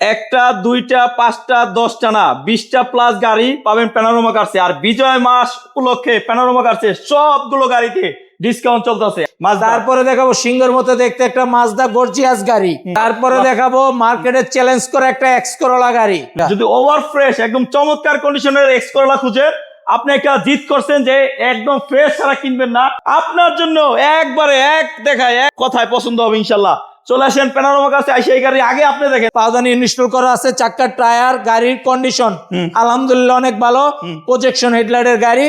একটা দুইটা পাঁচটা দশটা না বিশটা প্লাস গাড়ি পাবেন প্যানোরমা কার্সে আর বিজয় মাস উপলক্ষে প্যানোরমা কার্সে সবগুলো গাড়িতে ডিসকাউন্ট চলতেছে। তারপরে দেখাবো সিংহের মতো দেখতে একটা মাজদা গর্জিয়াস গাড়ি। তারপরে দেখাবো মার্কেটে চ্যালেঞ্জ করে একটা এক্স করোলা গাড়ি যদি ওভার ফ্রেশ একদম চমৎকার কন্ডিশনের এক্স করলা খুঁজেন আপনি একটা জিত করছেন যে একদম ফ্রেশ ছাড়া কিনবেন না। আপনার জন্য একবারে এক দেখায় এক কথায় পছন্দ হবে ইনশাল্লাহ। চলে আসেন প্যানারোমা কাছে আইসে এই গাড়ি আগে আপনি দেখেন। পাউদানি ইনস্টল করা আছে চাক্কার টায়ার গাড়ির কন্ডিশন আলহামদুলিল্লাহ অনেক ভালো। প্রজেকশন হেডলাইটের গাড়ি।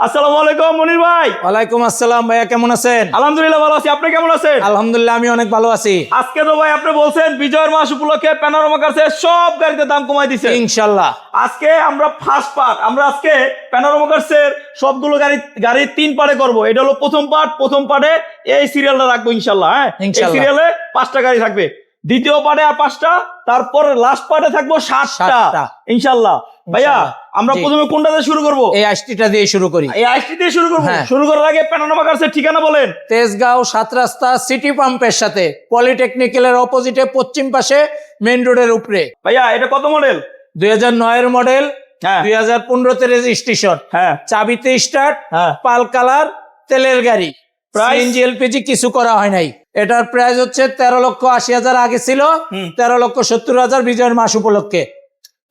আসসালামু আলাইকুম মনির ভাই। ওয়ালাইকুম আসসালাম ভাইয়া কেমন আছেন? আলহামদুলিল্লাহ ভালো আছি। আপনি কেমন আছেন? আলহামদুলিল্লাহ আমি অনেক ভালো আছি। আজকে তো ভাই আপনি বলছেন বিজয়ের মাস উপলক্ষে প্যানোরমা কাছে সব গাড়িতে দাম কমাই দিছে। ইনশাল্লাহ। আজকে আমরা ফার্স্ট পার্ট আমরা আজকে প্যানোরামা কার্সের সবগুলো গাড়ি গাড়ির তিন পার্টে করব। এটা হলো প্রথম পার্ট প্রথম পার্টে এই সিরিয়ালটা রাখব ইনশাল্লাহ হ্যাঁ? এই সিরিয়ালে পাঁচটা গাড়ি থাকবে। দ্বিতীয় পার্টে আর পাঁচটা তারপর লাস্ট পার্টে থাকব সাতটা। সাতটা। ভাইয়া আমরা। প্রথমে কোনটাতে শুরু করব? এই আইসটিটা দিয়ে শুরু করি। এই আইসটি দিয়ে শুরু করব? হ্যাঁ। শুরু করার আগে প্যানোরামা কার্সের ঠিকানা বলেন। তেজগাঁও সাত রাস্তা সিটি পাম্পের সাথে পলিটেকনিক্যালের অপোজিটে পশ্চিম পাশে মেইন রোডের উপরে। ভাইয়া এটা কত মডেল? দুই হাজার নয়ের মডেল হ্যাঁ। দুই হাজার পনেরোতে রেজিস্ট্রেশন। হ্যাঁ। চাবিতে স্টার্ট হ্যাঁ। পাল কালার তেলের গাড়ি? সিএনজি এলপিজি কিছু করা হয় নাই। এটার প্রাইস হচ্ছে তেরো লক্ষ আশি হাজার আগে ছিল। তেরো লক্ষ সত্তর হাজার বিজয়ের মাস উপলক্ষে।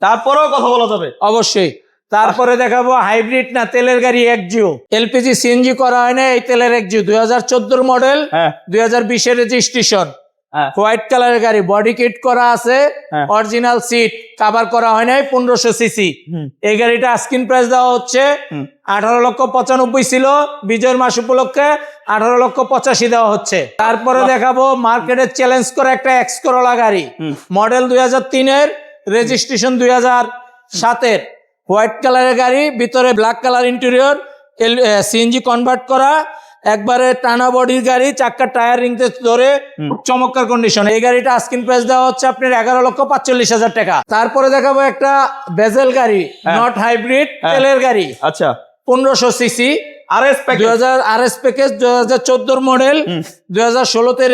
তারপরেও কথা বলা যাবে। অবশ্যই। তারপরে দেখাবো হাইব্রিড না তেলের গাড়ি একজিও। এলপিজি সিএনজি করা হয় না এই তেলের একজিও। দুই হাজার চোদ্দোর মডেল হ্যাঁ। দুই হাজার বিশের রেজিস্ট্রেশন হ্যাঁ। হোয়াইট কালারের গাড়ি বডি কিট করা আছে। অরিজিনাল সিট কাভার করা হয় নাই পনেরোশো সিসি। এই গাড়িটা আস্কিন প্রাইস দেওয়া হচ্ছে। আঠারো লক্ষ পঁচানব্বই ছিল বিজয়ের মাস উপলক্ষে আঠারো লক্ষ পঁচাশি দেওয়া হচ্ছে। তারপরে দেখাবো মার্কেটে চ্যালেঞ্জ করে একটা এক্স করোলা গাড়ি। মডেল দুই হাজার তিনের রেজিস্ট্রেশন দুই হাজার সাতের হোয়াইট কালারের গাড়ি ভিতরে black colour interior CNG convert করা একবারে টানা বডির গাড়ি চাক্কার টায়ার রিংতে ধরে। চমৎকার কন্ডিশন এই গাড়িটা আস্কিন প্রাইস দেওয়া হচ্ছে আপনার এগারো লক্ষ পাঁচচল্লিশ হাজার টাকা তারপরে দেখাবো একটা বেজেল গাড়ি হ্যাঁ। নট হাইব্রিড হ্যাঁ। তেলের গাড়ি আচ্ছা পনেরোশো সিসি আর এস দুই হাজার আর এস প্যাকেজ দুই হাজার চোদ্দোর মডেল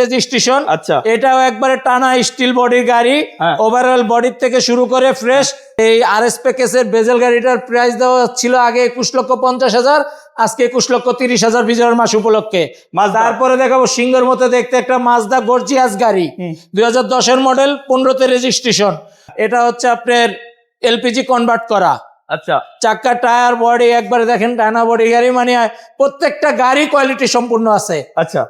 রেজিস্ট্রেশন আচ্ছা। এটাও একবারে টানা স্টিল বডির গাড়ি হ্যাঁ। ওভারঅল বডির থেকে শুরু করে ফ্রেশ এই প্যাকেজের বেজেল গাড়িটার প্রাইস দেওয়া ছিল আগে একুশ লক্ষ পঞ্চাশ হাজার আজকে একুশ লক্ষ তিরিশ হাজার বিজয়ের মাস উপলক্ষে। তারপরে দেখাবো সিংহের মতো দেখতে একটা মাজদা গর্জিয়াস গাড়ি। দুই হাজার দশের মডেল পনেরোতে রেজিস্ট্রেশন এটা হচ্ছে আপনার এলপিজি কনভার্ট করা। আচ্ছা। চাক্কা টায়ার বডি একবারে দেখেন টানা বডি গাড়ি মানে প্রত্যেকটা গাড়ি কোয়ালিটি সম্পূর্ণ আছে। আচ্ছা।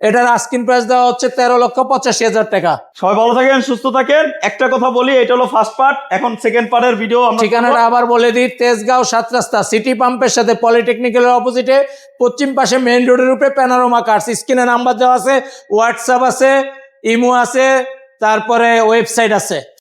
এটার আস্কিন প্রাইস দেওয়া হচ্ছে তেরো লক্ষ পঁচাশি হাজার টাকা। সবাই ভালো থাকেন সুস্থ থাকেন। একটা কথা বলি এটা হলো ফার্স্ট পার্ট এখন সেকেন্ড পার্টের ভিডিও ঠিকানাটা আবার বলে দিই তেজগাঁও সাত রাস্তা সিটি পাম্পের সাথে পলিটেকনিক্যালের অপোজিটে পশ্চিম পাশে মেইন রোডের উপরে প্যানারোমা কার্স স্ক্রিনে নাম্বার দেওয়া আছে হোয়াটসঅ্যাপ আছে ইমো আছে তারপরে ওয়েবসাইট আছে।